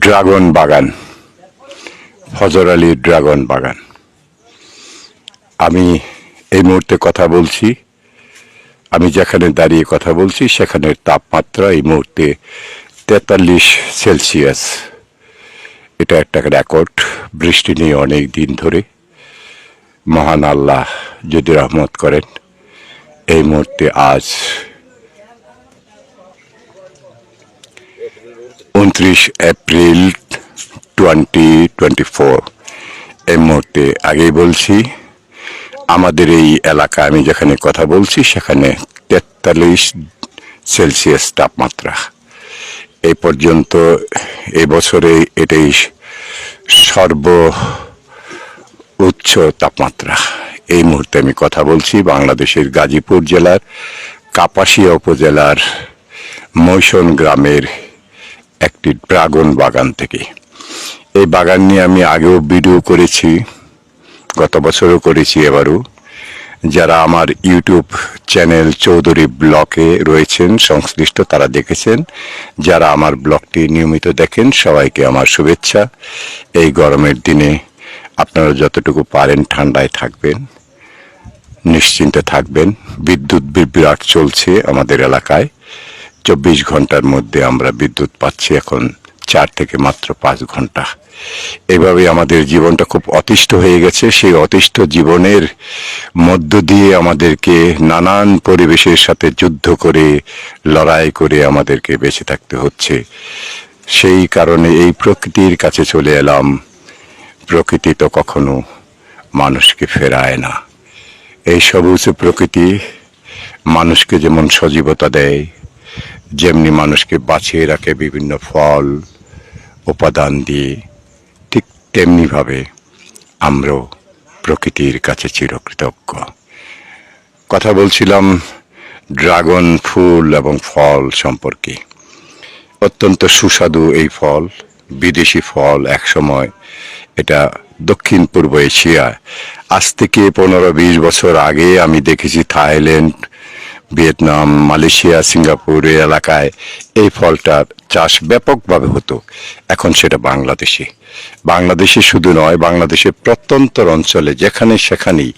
Dragon বাগান, ফজর আলীর ড্রাগন বাগান। আমি এই মুহূর্তে কথা বলছি, আমি যেখানে দাঁড়িয়ে কথা বলছি সেখানের তাপমাত্রা এই মুহূর্তে তেতাল্লিশ সেলসিয়াস। এটা একটা রেকর্ড, বৃষ্টি নিয়ে অনেক দিন ধরে। মহান আল্লাহ যদি রহমত করেন, এই মুহূর্তে আজ উনত্রিশ এপ্রিল টোয়েন্টি টোয়েন্টি ফোর এই মুহূর্তে আগেই বলছি, আমাদের এই এলাকা, আমি যেখানে কথা বলছি, সেখানে তেতাল্লিশ সেলসিয়াস তাপমাত্রা। এই পর্যন্ত এই এটাই সর্ব উচ্চ তাপমাত্রা। এই মুহূর্তে আমি কথা বলছি বাংলাদেশের গাজীপুর জেলার কাপাসিয়া উপজেলার মৈশন গ্রামের একটি ড্রাগন বাগান থেকে। এই বাগান নিয়ে আমি আগেও ভিডিও করেছি, গত বছরও করেছি এবারও। যারা আমার ইউটিউব চ্যানেল চৌধুরী ব্লকে রয়েছেন, সংশ্লিষ্ট তারা দেখেছেন। যারা আমার ব্লগটি নিয়মিত দেখেন, সবাইকে আমার শুভেচ্ছা। এই গরমের দিনে আপনারা যতটুকু পারেন ঠান্ডায় থাকবেন, নিশ্চিন্তে থাকবেন। বিদ্যুৎ বিভ্রাট চলছে আমাদের এলাকায়। চব্বিশ ঘণ্টার মধ্যে আমরা বিদ্যুৎ পাচ্ছি এখন চার থেকে মাত্র পাঁচ ঘণ্টা। এভাবে আমাদের জীবনটা খুব অতিষ্ঠ হয়ে গেছে। সেই অতিষ্ঠ জীবনের মধ্য দিয়ে আমাদেরকে নানান পরিবেশের সাথে যুদ্ধ করে, লড়াই করে আমাদেরকে বেঁচে থাকতে হচ্ছে। সেই কারণে এই প্রকৃতির কাছে চলে এলাম। প্রকৃতি তো কখনো মানুষকে ফেরায় না। এই সবুজ প্রকৃতি মানুষকে যেমন সজীবতা দেয় যেমনি মানুষকে বাঁচিয়ে রাখে বিভিন্ন ফল, উপাদান দিয়ে, ঠিক তেমনিভাবে আমরাও প্রকৃতির কাছে চিরকৃতজ্ঞ। কথা বলছিলাম ড্রাগন ফুল এবং ফল সম্পর্কে। অত্যন্ত সুস্বাদু এই ফল, বিদেশি ফল একসময় এটা দক্ষিণ পূর্ব এশিয়া। আজ থেকে পনেরো বিশ বছর আগে আমি দেখেছি থাইল্যান্ড ভিয়েতনাম, মালয়েশিয়া, সিঙ্গাপুর এলাকায় এই ফলটার চাষ ব্যাপকভাবে হতো। এখন সেটা বাংলাদেশে। বাংলাদেশে শুধু নয় বাংলাদেশের প্রত্যন্তর অঞ্চলে যেখানে সেখানেই,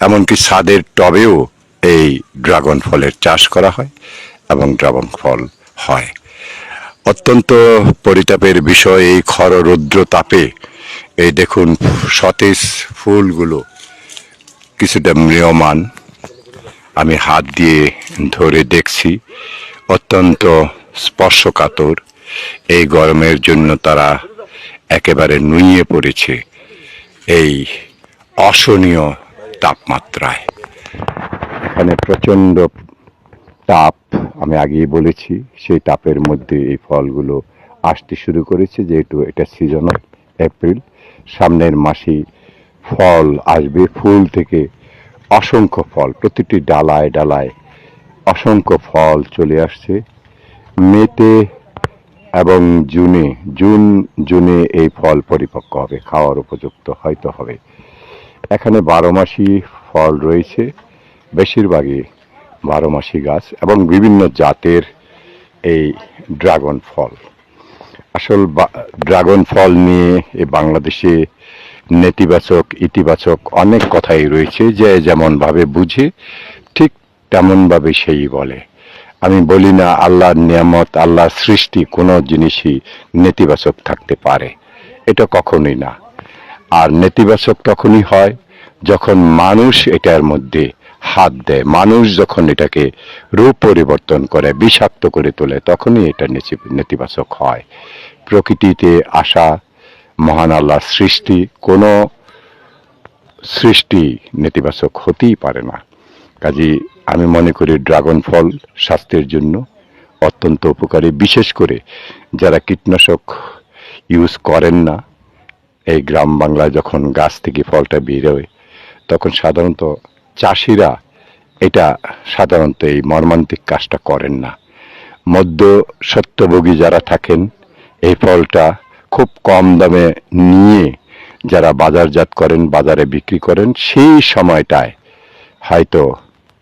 এমনকি ছাদের টবেও এই ড্রাগন ফলের চাষ করা হয় এবং ড্রাগন ফল হয়। অত্যন্ত পরিতাপের বিষয় এই খর তাপে। এই দেখুন সতেজ ফুলগুলো, কিছুটা ম্রিয়মান। আমি হাত দিয়ে ধরে দেখছি অত্যন্ত স্পর্শকাতর। এই গরমের জন্য তারা একেবারে নুইয়ে পড়েছে এই অসহনীয় তাপমাত্রায়। এখানে প্রচণ্ড তাপ আমি আগেই বলেছি, সেই তাপের মধ্যে এই ফলগুলো আসতে শুরু করেছে, যেহেতু এটা সিজন অফ এপ্রিল সামনের মাসে ফল আসবে, ফুল থেকে অসংখ্য ফল, প্রতিটি ডালায় ডালায় অসংখ্য ফল চলে আসছে। মেতে এবং জুনে, জুন, জুনে এই ফল পরিপক্ক হবে, খাওয়ার উপযুক্ত হয়তো হবে। এখানে বারো মাসি ফল রয়েছে, বেশিরভাগই বারো মাসি গাছ এবং বিভিন্ন জাতের এই ড্রাগন ফল। আসল ড্রাগন ফল নিয়ে এই বাংলাদেশে নেতিবাচক, ইতিবাচক অনেক কথাই রয়েছে যে যেমনভাবে বুঝে, ঠিক তেমনভাবে সেই বলে। আমি বলি না আল্লাহর নিয়ামত, আল্লাহর সৃষ্টি কোনো জিনিসই নেতিবাচক থাকতে পারে। এটা কখনোই না। আর নেতিবাচক তখনই হয় যখন মানুষ এটার মধ্যে হাত দেয়। মানুষ যখন এটাকে রূপ পরিবর্তন করে, বিষাক্ত করে তোলে, তখনই এটা নেতিবাচক হয়। প্রকৃতিতে আসা মহান আল্লাহর সৃষ্টি, কোনো সৃষ্টি নেতিবাচক হতেই পারে না। কাজে আমি মনে করি ড্রাগন ফল স্বাস্থ্যের জন্য অত্যন্ত উপকারী। বিশেষ করে যারা কীটনাশক ইউজ করেন না, এই গ্রাম বাংলায় যখন গাছ থেকে ফলটা বেরোয় তখন সাধারণত চাষিরা এটা সাধারণত এই মর্মান্তিক কাজটা করেন না। মধ্য সত্যভোগী যারা থাকেন, এই ফলটা খুব কম দামে নিয়ে যারা বাজারজাত করেন, বাজারে বিক্রি করেন, সেই সময়টায় হয়তো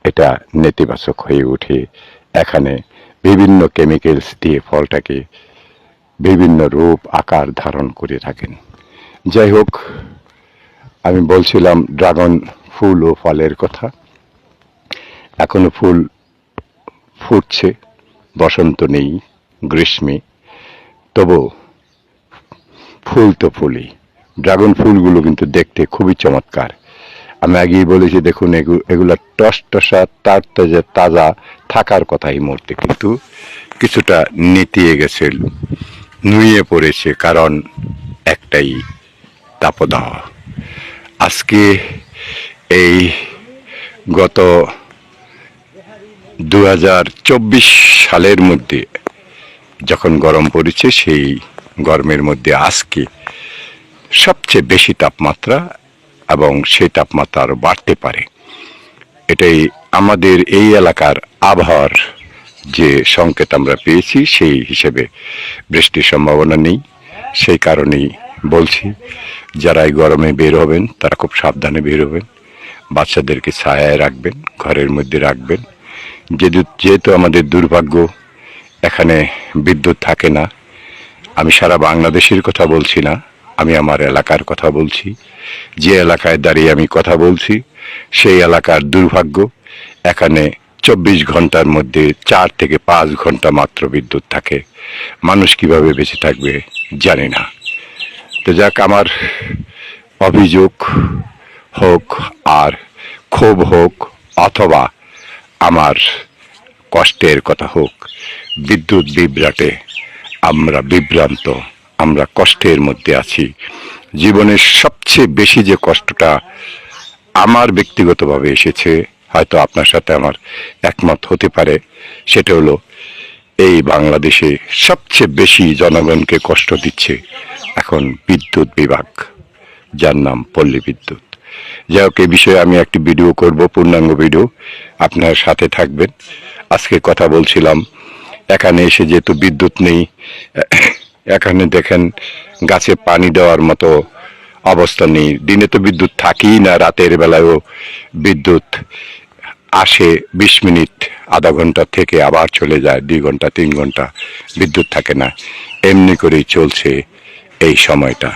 এটা নেতিবাচক হয়ে ওঠে। এখানে বিভিন্ন কেমিক্যালস দিয়ে ফলটাকে বিভিন্ন রূপ, আকার ধারণ করে থাকেন। যাই হোক, আমি বলছিলাম ড্রাগন ফুল ও ফলের কথা। এখনও ফুল ফুটছে, বসন্ত নেই, গ্রীষ্মে। তবু ফুল তো ফুলই। ড্রাগন ফুলগুলো কিন্তু দেখতে খুবই চমৎকার। আমি আগেই বলেছি, দেখুন, এগু- এগুলা টস টসা, তার তাজা তাজা থাকার কথা এই মুহূর্তে। কিন্তু কিছুটা নেতিয়ে গেছে, নুয়ে পড়েছে, কারণ একটাই তাপদাহ। আজকে এই গত দুহাজার চব্বিশ সালের মধ্যে যখন গরম পড়েছে, সেই গরমের মধ্যে আজকে সবচেয়ে বেশি তাপমাত্রা এবং সেই তাপমাত্রা আরও বাড়তে পারে। এটাই আমাদের এই এলাকার আবহাওয়ার যে সংকেত আমরা পেয়েছি, সেই হিসেবে বৃষ্টির সম্ভাবনা নেই। সেই কারণেই বলছি, যারা এই গরমে বের হবেন, তারা খুব সাবধানে বের হবেন। বাচ্চাদেরকে ছায়ায় রাখবেন, ঘরের মধ্যে রাখবেন। যেহেতু যেহেতু আমাদের দুর্ভাগ্য, এখানে বিদ্যুৎ থাকে না আমি সারা বাংলাদেশের কথা বলছি না, আমি আমার এলাকার কথা বলছি। যে এলাকায় দাঁড়িয়ে আমি কথা বলছি, সেই এলাকার দুর্ভাগ্য, এখানে চব্বিশ ঘণ্টার মধ্যে চার থেকে পাঁচ ঘণ্টা মাত্র বিদ্যুৎ থাকে। মানুষ কীভাবে বেঁচে থাকবে জানি না। তো যাক, আমার অভিযোগ হোক আর ক্ষোভ হোক অথবা আমার কষ্টের কথা হোক, বিদ্যুৎ বিভ্রাটে আমরা বিভ্রান্ত, আমরা কষ্টের মধ্যে আছি। জীবনের সবচেয়ে বেশি যে কষ্টটা আমার ব্যক্তিগতভাবে এসেছে, হয়তো আপনার সাথে আমার একমত হতে পারে, সেটা হলো এই বাংলাদেশে সবচেয়ে বেশি জনগণকে কষ্ট দিচ্ছে এখন বিদ্যুৎ বিভাগ, যার নাম পল্লী বিদ্যুৎ। যাই হোক, এই বিষয়ে আমি একটি ভিডিও করব, পূর্ণাঙ্গ ভিডিও, আপনার সাথে থাকবেন। আজকে কথা বলছিলাম এখানে এসে যেহেতু বিদ্যুৎ নেই, এখানে দেখেন গাছে পানি দেওয়ার মতো অবস্থা নেই। দিনে তো বিদ্যুৎ থাকেই না, রাতের বেলায়ও বিদ্যুৎ আসে বিশ মিনিট, আধা ঘণ্টা থেকে আবার চলে যায়, দুই ঘণ্টা, তিন ঘণ্টা বিদ্যুৎ থাকে না। এমনি করেই চলছে এই সময়টা।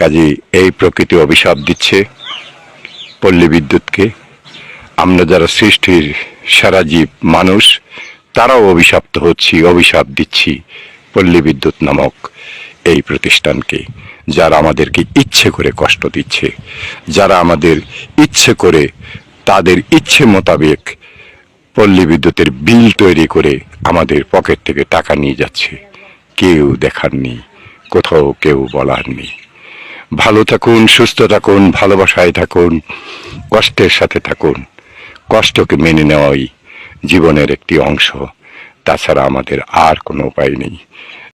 কাজে এই প্রকৃতি অভিশাপ দিচ্ছে পল্লী বিদ্যুৎকে। আমরা যারা সৃষ্টির সারা জীব মানুষ তারাও অভিশপ্ত হচ্ছি, অভিশাপ দিচ্ছি পল্লী বিদ্যুৎ নামক এই প্রতিষ্ঠানকে, যারা আমাদেরকে ইচ্ছে করে কষ্ট দিচ্ছে, যারা আমাদের ইচ্ছে করে, তাদের ইচ্ছে মোতাবেক পল্লী বিদ্যুতের বিল তৈরি করে আমাদের পকেট থেকে টাকা নিয়ে যাচ্ছে। কেউ দেখার নেই, কোথাও কেউ বলার নেই। ভালো থাকুন, সুস্থ থাকুন, ভালোবাসায় থাকুন, কষ্টের সাথে থাকুন। কষ্টকে মেনে নেওয়াই জীবনের একটি অংশ তাছাড়া আমাদের আর কোনো উপায় নেই।